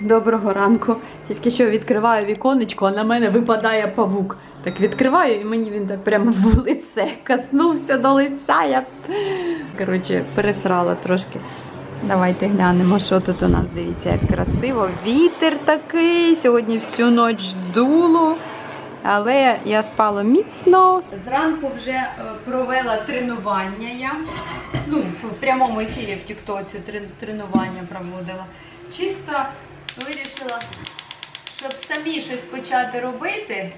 Доброго ранку. Тільки що відкриваю віконечко, а на мене випадає павук. Так відкриваю, і мені він так прямо в лице каснувся до лиця. Я коротше пересрала трошки. Давайте глянемо, що тут у нас. Дивіться, як красиво. Вітер такий. Сьогодні всю ніч дуло. Але я спала міцно. Зранку вже е, провела тренування я. Ну, в прямому ефірі в Тіктоці тренування проводила. Чисто вирішила, щоб самі щось почати робити,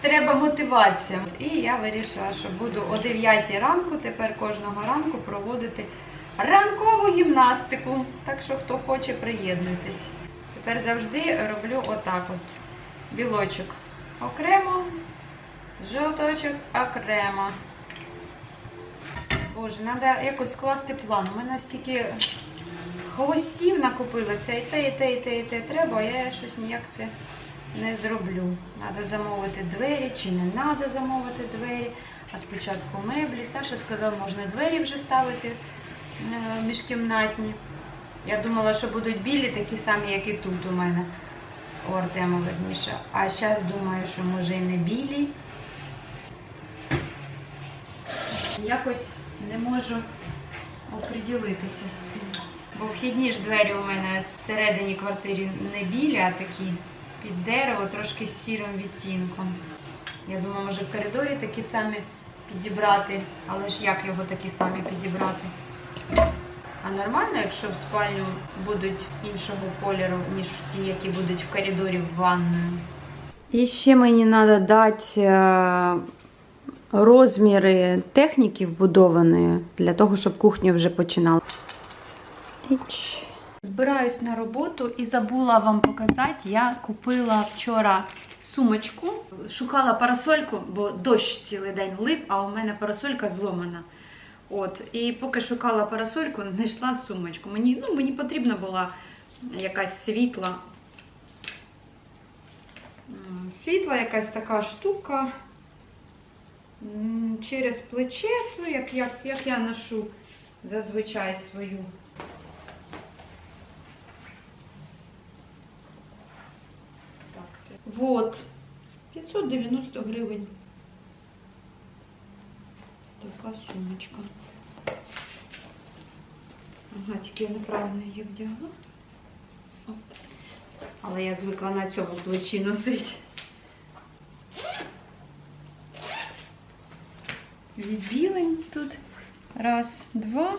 треба мотивація. І я вирішила, що буду о 9 ранку, тепер кожного ранку проводити ранкову гімнастику. Так що, хто хоче, приєднуйтесь. Тепер завжди роблю отак от. Білочок окремо, жовточок окремо. Боже, треба якось скласти план. У мене стільки хвостів накопилося, і те, і те, і те, і те треба, а я щось ніяк це не зроблю. Треба замовити двері чи не треба замовити двері. А спочатку меблі. Саша сказав, можна двері вже ставити е, міжкімнатні. Я думала, що будуть білі, такі самі, як і тут у мене. У Артема верніше. А зараз думаю, що може і не білі. Якось не можу оприділитися з цим. Бо вхідні ж двері у мене всередині квартири не білі, а такі під дерево, трошки з сірим відтінком. Я думаю, може в коридорі такі самі підібрати, але ж як його такі самі підібрати? А нормально, якщо в спальню будуть іншого кольору, ніж ті, які будуть в коридорі в ванною. І ще мені треба дати е, розміри техніки вбудованої для того, щоб кухню вже починала. Іч. Збираюсь на роботу і забула вам показати. Я купила вчора сумочку, шукала парасольку, бо дощ цілий день лив, а у мене парасолька зломана. От, і поки шукала парасольку, знайшла сумочку. Мені, ну, мені потрібна була якась світла. Світла якась така штука. Через плече, ну, як, як, як я ношу зазвичай свою. Так, це. Вот. 590 гривень. Така сумочка. Ага, тільки я неправильно її вдягла. От. Але я звикла на цьому плечі носити. Відділень тут. Раз, два.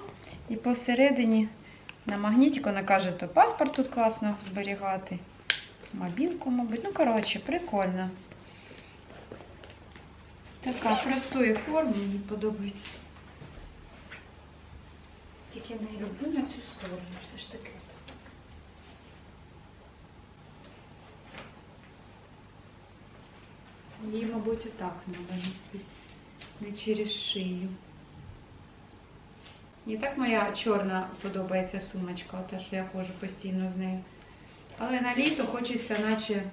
І посередині на магнітику вона каже, то паспорт тут класно зберігати. Мобілку, мабуть. Ну, коротше, прикольно. Така простої форми, мені подобається. Тільки не люблю на цю сторону все ж таки. Її, мабуть, отак треба носити. Не через шию. І так моя чорна подобається сумочка, та що я ходжу постійно з нею. Але на літо хочеться, наче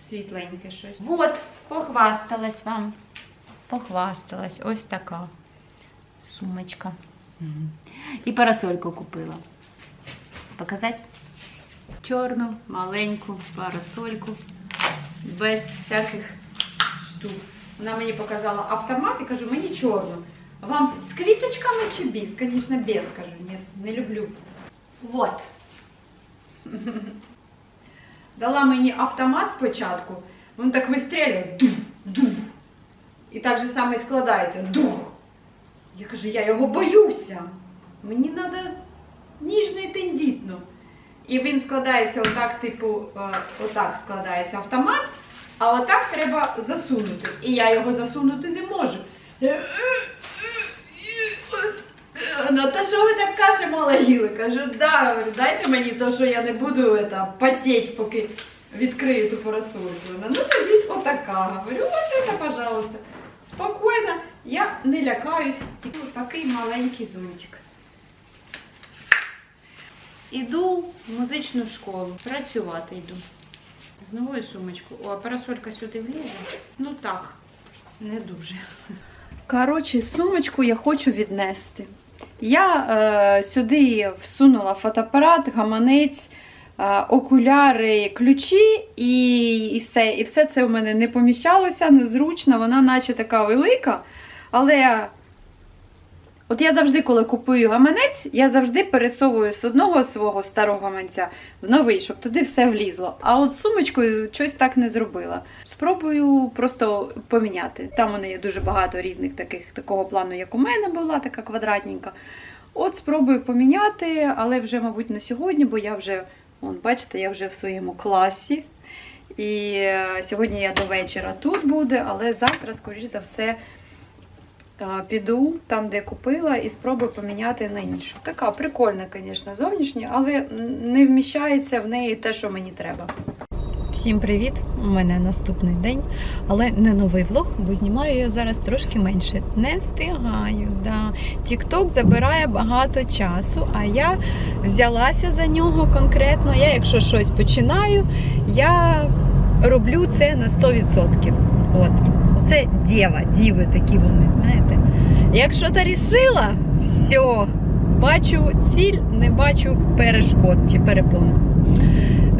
світленьке щось. От, похвасталась вам. Похвасталась. Ось така сумочка. І парасольку купила. Показати? Чорну, маленьку парасольку. Без всяких штук. Вона мені показала автомат і кажу, мені чорну. Вам з квіточками чи без? Звісно, без, кажу. Ні, не люблю. Вот. Дала мені автомат спочатку, він так вистрілює, дух, дух. І так же саме складається дух. Я кажу, я його боюся. Мені треба ніжно і тендітно. І він складається отак, типу, е, отак складається автомат, а отак треба засунути. І я його засунути не можу. Ну, та що ви так каші мало їли? Кажу, да, дайте мені то, що я не буду это, потеть, поки відкрию ту парасольку. Вона, Ну тоді отака. Говорю, ось це, пожалуйста. Спокійно, я не лякаюсь. Тільки такий маленький зонтик. Іду в музичну школу. Працювати йду. З новою сумочкою. О, а парасолька сюди влізе? Ну так, не дуже. Коротше, сумочку я хочу віднести. Я е, сюди всунула фотоапарат, гаманець, е, окуляри, ключі, і, і все. І все це в мене не поміщалося, незручно, вона наче така велика. Але от я завжди, коли купую гаманець, я завжди пересовую з одного свого старого гаманця в новий, щоб туди все влізло. А от сумочкою щось так не зробила. Спробую просто поміняти. Там у неї дуже багато різних таких такого плану, як у мене була, така квадратненька. От спробую поміняти, але вже, мабуть, на сьогодні, бо я вже, вон, бачите, я вже в своєму класі. І е, сьогодні я до вечора тут буду, але завтра, скоріш за все, піду там, де купила, і спробую поміняти на іншу. Така прикольна, звісно, зовнішня, але не вміщається в неї те, що мені треба. Всім привіт! У мене наступний день, але не новий влог, бо знімаю я зараз трошки менше. Не встигаю. Да. TikTok забирає багато часу, а я взялася за нього конкретно. Я, якщо щось починаю, я роблю це на 100%. От. Оце дєва, діви такі вони, знаєте. Якщо ти рішила, все, бачу ціль, не бачу перешкод чи перепон.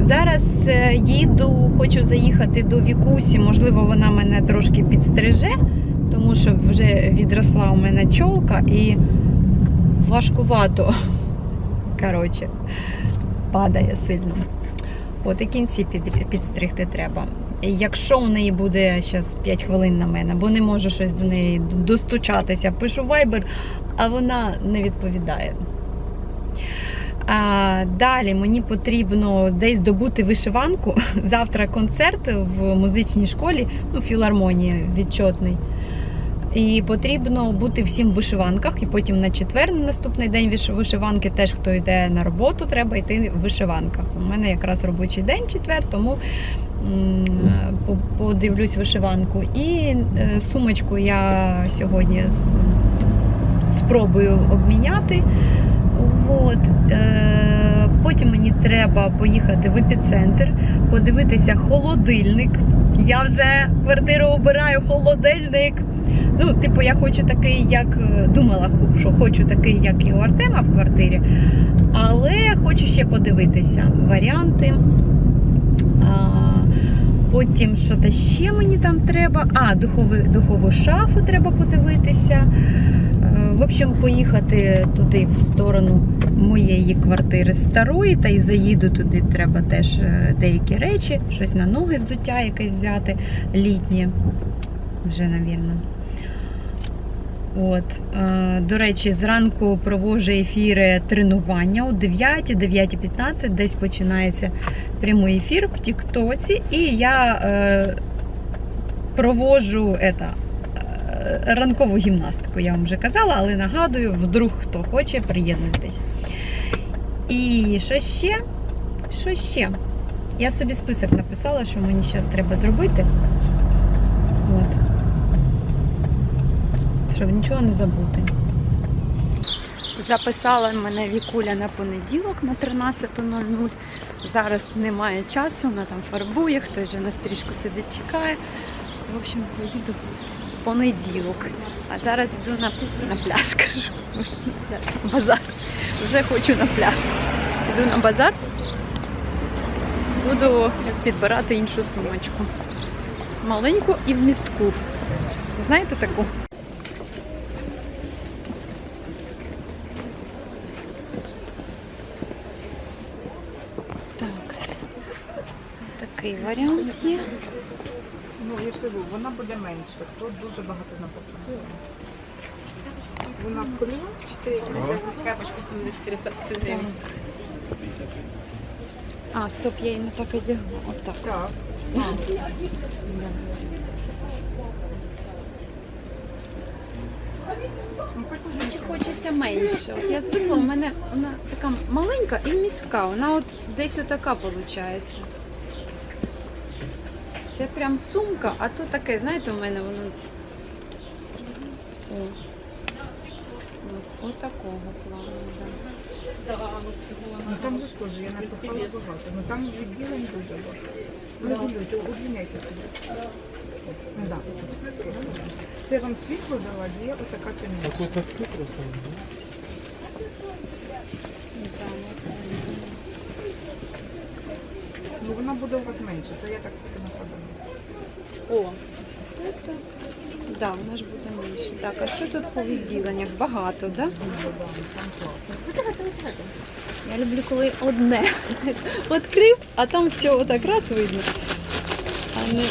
Зараз е, їду, хочу заїхати до Вікусі. Можливо, вона мене трошки підстриже, тому що вже відросла у мене чолка і важкувато. Коротше, падає сильно. От і кінці підстригти треба. Якщо у неї буде зараз 5 хвилин на мене, бо не можу щось до неї достучатися, пишу вайбер, а вона не відповідає. А, далі мені потрібно десь добути вишиванку. Завтра концерт в музичній школі, ну, філармонія відчотний. І потрібно бути всім в вишиванках. І потім на четвер, на наступний день вишиванки, теж хто йде на роботу, треба йти в вишиванках. У мене якраз робочий день четвер, тому подивлюсь вишиванку. І е, сумочку я сьогодні спробую обміняти. От. Е, потім мені треба поїхати в епіцентр, подивитися холодильник. Я вже квартиру обираю холодильник. Ну, типу, я хочу такий, як е, думала, що хочу такий, як і у Артема в квартирі. Але хочу ще подивитися варіанти. А, потім що то ще мені там треба. А, духову, духову шафу треба подивитися. Е, В общем, поїхати туди в сторону моєї квартири старої, та й заїду туди. Треба теж е, деякі речі, щось на ноги, взуття якесь взяти літнє. Вже, навірно. От, е, до речі, зранку проводжу ефіри тренування о 9, 9.15, десь починається прямий ефір в Тіктоці, і я е, проводжу ета, е, ранкову гімнастику, я вам вже казала, але нагадую, вдруг хто хоче, приєднуйтесь. І що ще? Що ще? Я собі список написала, що мені зараз треба зробити. От. Щоб нічого не забути. Записала мене Вікуля на понеділок на 13.00. Зараз немає часу, вона там фарбує, хтось вже на стрічку сидить, чекає. В общем, поїду в понеділок. А зараз йду на, на пляж, кажу. Базар. Вже хочу на пляж. Йду на базар. Буду підбирати іншу сумочку. Маленьку і в містку. Знаєте таку? Так, такий варіант є. Ну, я ж кажу, вона буде менше, тут дуже багато напаковано. Вона в коліно 4 Капочку сюди 450 гривень. А, стоп, я її не так одягла. Отак. Так. Ну, це Значить, хочеться менше. От я звикла, у мене вона така маленька і містка. Вона от десь отака виходить. Це прям сумка, а то таке, знаєте, у мене воно. О. От, от такого плану, так. Ну, там же ж теж я напихала багато. Ну там відділень дуже багато. Ну, регулюйте, удлиняйте собі. Ну, да. Це вам світло дала, є отака темніша. Такой как цитрусом, да? Там от, Ну вона буде у вас менше, то я так собі О. Да, вона ж буде менше. Так, а що тут по відділеннях? Багато, да? Да. Я люблю, коли одне. Відкрив, а там все отак раз видно. А не.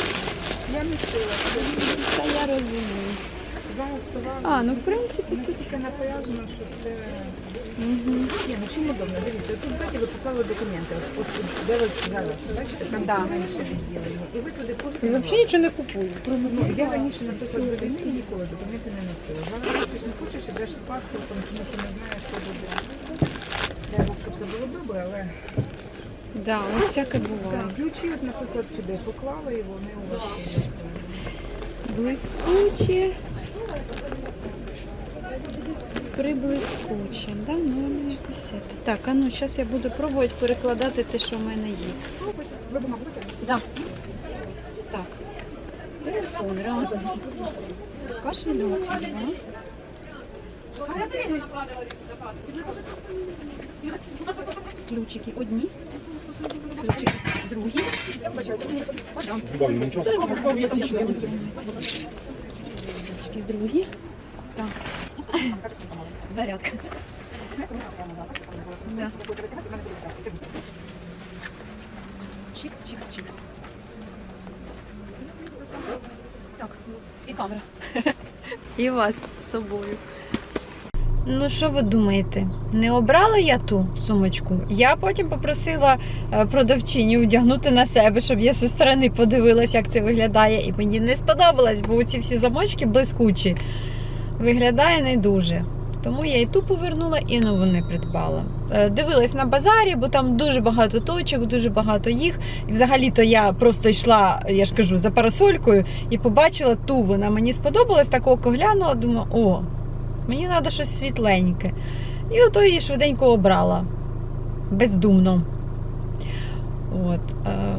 Я не шила. Та я розумію. Зараз. А, ну в принципі тут. настільки напряжено, що це. Угу. Ні, ну чим удобно, дивіться, тут ззаді ви поклали документи. От, от де ви зараз, бачите, там Да. менше відділення. І ви туди просто. І взагалі нічого не купую. Ну, я раніше, наприклад, до війни ніколи документи не носила. Зараз хочеш не хочеш, ідеш з паспортом, тому що не знаєш, що буде. Дай Бог, щоб все було добре, але Да, ну всяке буває. так, ключі, от, наприклад, сюди поклали і вони у вас є. Блискуче. Приблискуче, да? Ну, воно якось це. Так, а ну, зараз я буду пробувати перекладати те, що в мене є. Да. Так. Телефон, раз. Кошельок, два. Ключики одні. Ключики другі. Ключики другі. Так. Зарядка. Да. Чикс, чикс, чикс. Так, і камера. І вас з собою. Ну, що ви думаєте? Не обрала я ту сумочку? Я потім попросила е, продавчині одягнути на себе, щоб я зі сторони подивилась, як це виглядає. І мені не сподобалось, бо ці всі замочки блискучі. Виглядає не дуже. Тому я і ту повернула, і нову не придбала. Е, Дивилась на базарі, бо там дуже багато точок, дуже багато їх. І взагалі-то я просто йшла, я ж кажу, за парасолькою і побачила ту. Вона мені сподобалась, так око глянула, думаю, о, мені треба щось світленьке. І ото її швиденько обрала. Бездумно. От. Е,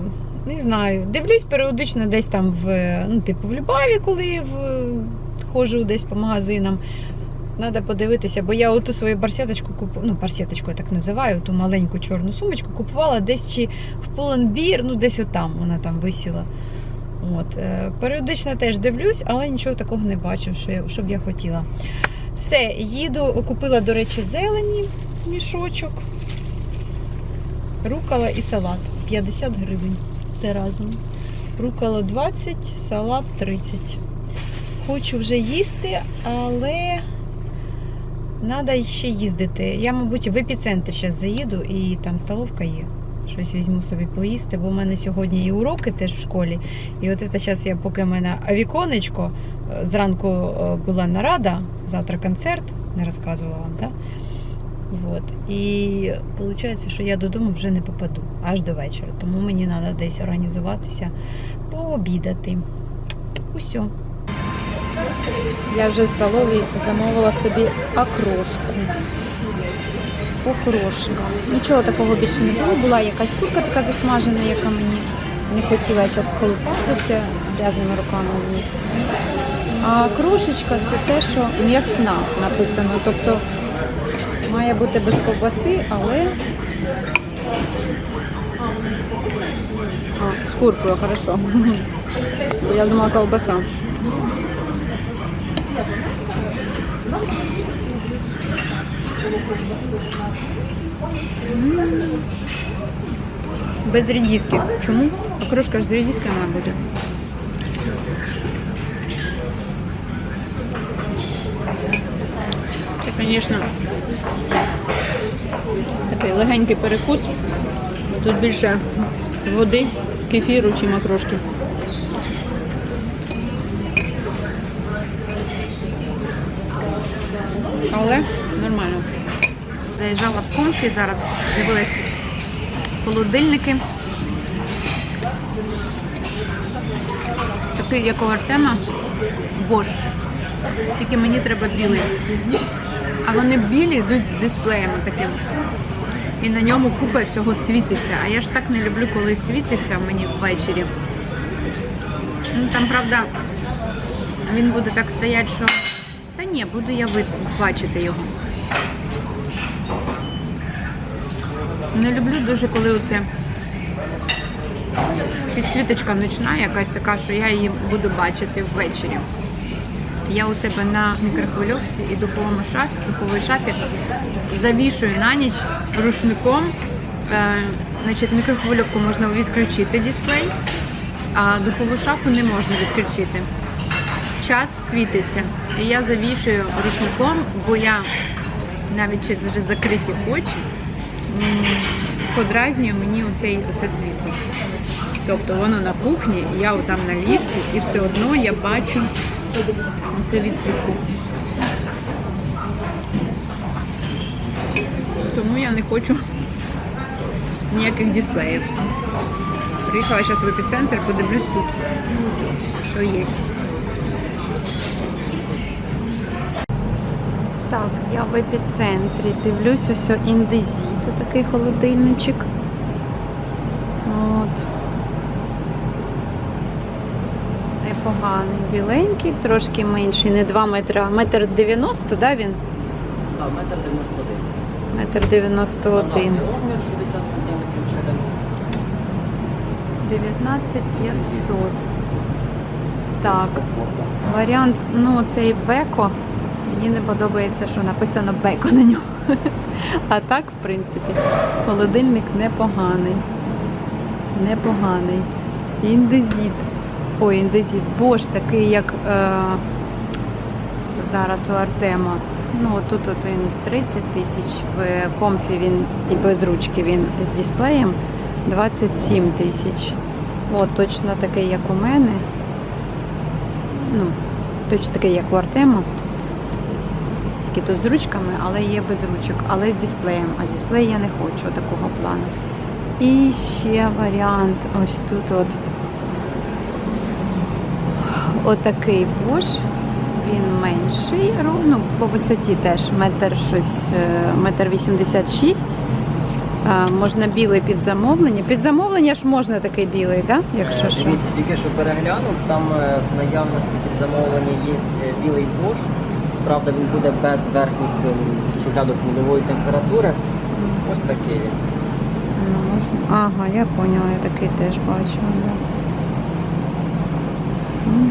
не знаю. Дивлюсь періодично десь там в, ну, типу, в Любаві, коли в, ходжу десь по магазинам. Треба подивитися, бо я оту свою барсеточку купувала, ну, барсеточку я так називаю, ту маленьку чорну сумочку купувала десь чи в Pull&Bear, ну десь отам вона там висіла. От. е, Періодично теж дивлюсь, але нічого такого не бачу, що я, що б я хотіла. Все, їду, купила, до речі, зелені мішочок, рукола і салат 50 гривень. Все разом. Рукола 20, салат 30. Хочу вже їсти, але треба ще їздити. Я, мабуть, в епіцентр зараз заїду і там столовка є. Щось візьму собі поїсти, бо в мене сьогодні і уроки теж в школі. І от це зараз я, поки в мене віконечко, е, зранку е, була нарада, завтра концерт, не розказувала вам, так? Вот. І виходить, що я додому вже не попаду аж до вечора. Тому мені треба десь організуватися, пообідати. Усьо. Я вже в столовій замовила собі окрошку. Окрошка. Нічого такого більше не було. Була якась курка така засмажена, яка мені не хотіла зараз колупатися грязними руками в ній. А крошечка це те, що м'ясна написано. Тобто має бути без ковбаси, але. А, з куркою, хорошо. Я думала колбаса. Без редиски. Чому? Окрошка ж з редискою має бути. Це, звісно, такий легенький перекус. Тут більше води, кефіру, чим окрошки. Але нормально. Заїжджала в комфі, зараз дивилась холодильники. Такий, як у Артема, Бош. Тільки мені треба білий. А вони білі йдуть з дисплеєм таким. І на ньому купа всього світиться. А я ж так не люблю, коли світиться мені ввечері. Ну, там, правда, він буде так стояти, що. Ні, буду я бачити його. Не люблю дуже, коли оце підсвіточка ночна, якась така, що я її буду бачити ввечері. Я у себе на мікрохвильовці і духовому шафі, духовій шафі завішую на ніч рушником. Е, значить, мікрохвильовку можна відключити дисплей, а духову шафу не можна відключити. Час світиться. І я завішую рушником, бо я навіть через закриті очі м, подразнює мені оцей, оце світло. Тобто воно на кухні, я отам на ліжку, і все одно я бачу це від світку. Тому я не хочу ніяких дисплеїв. Приїхала зараз в епіцентр, подивлюсь тут, що є. Так, я в епіцентрі. Дивлюсь ось о індезіт, такий холодильничок. От. Непоганий, біленький, трошки менший, не 2 метри, а метр 90, да, він? Так, метр 91. Метр 91. Розмір 60 сантиметрів ширина. 19 500. Так, варіант, ну цей Беко. Мені не подобається, що написано Беко на ньому. А так, в принципі, холодильник непоганий. Непоганий. Індезіт. Ой, індезіт. Бош такий, як е, зараз у Артема. Ну, тут він 30 тисяч, в комфі він і без ручки він з дисплеєм 27 тисяч. От, точно такий, як у мене. Ну, точно такий, як у Артема. Тільки тут з ручками, але є без ручок, але з дисплеєм. А дисплей я не хочу такого плану. І ще варіант ось тут от отакий Bosch. Він менший, ру- ну, по висоті теж метр щось, е, метр вісімдесят шість. Е, Можна білий під замовлення. Під замовлення ж можна такий білий, да? якщо Е, що. Дивіться, тільки що переглянув, там в наявності під замовлення є білий бош. Правда, він буде без верхніх шухлядок нульової температури. Ось такий він. Ну, можна. Ага, я поняла, я такий теж бачила. Да.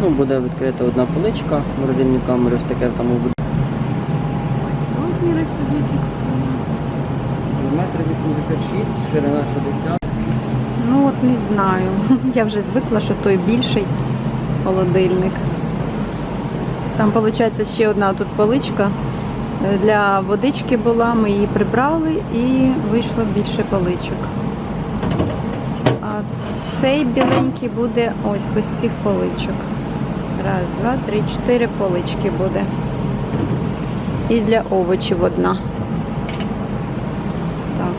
Ну, буде відкрита одна поличка, морозильні камери, ось таке там буде. Ось розміри собі фіксую. Метр 86, ширина 60. Ну от не знаю. Я вже звикла, що той більший холодильник. Там, виходить, ще одна тут поличка е, для водички була, ми її прибрали і вийшло більше поличок. А цей біленький буде ось без цих поличок. Раз, два, три, чотири полички буде. І для овочів одна. Так,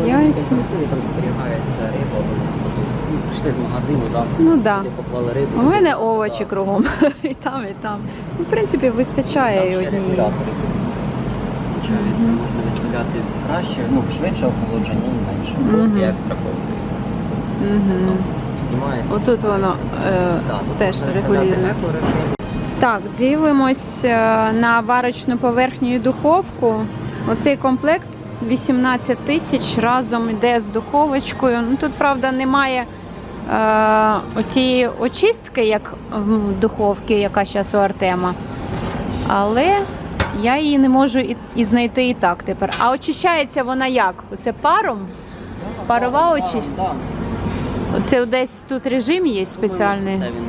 Ну, яйця. там зберігається риба, Прийшли з магазину, так. Ну. Да. Поклали рибу. У мене овочі посипали. кругом. І там, і там. Ну, в принципі, вистачає Там і регулятори. Получається, Мгм. можна виставляти краще, ну, швидше охолодження і менше. Мгм. І екстра колкість. Угу. Піднімається. Отут воно е, Да, тут теж регулюється. Так, дивимось е, на варочну поверхню і духовку. Оцей комплект 18 тисяч разом йде з духовочкою. Ну тут, правда, немає е, отієї очистки, як в духовці, яка зараз у Артема. Але я її не можу і, і знайти і так тепер. А очищається вона як? Оце паром? Парова очистка? Оце десь тут режим є спеціальний. Це він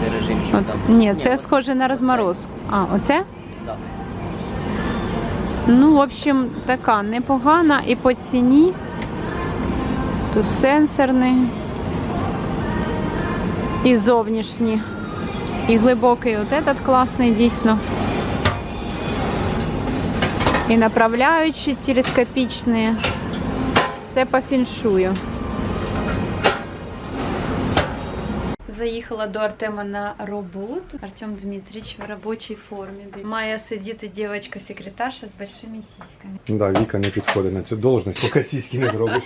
цей режимчик От, там. ні, це схоже на розморозку. А, оце? Да. Ну, в общем, така непогана і по ціні. Тут сенсорний. І зовнішні. І глибокий от этот класний дійсно. І направляючі телескопічні. Все по фіншую. Заїхала до Артема на роботу. Артем Дмитрич в робочій формі. Має сидіти дівчинка-секретарша з большими сіськами. Да, Віка не підходить на цю должність, поки сіськи не зробиш.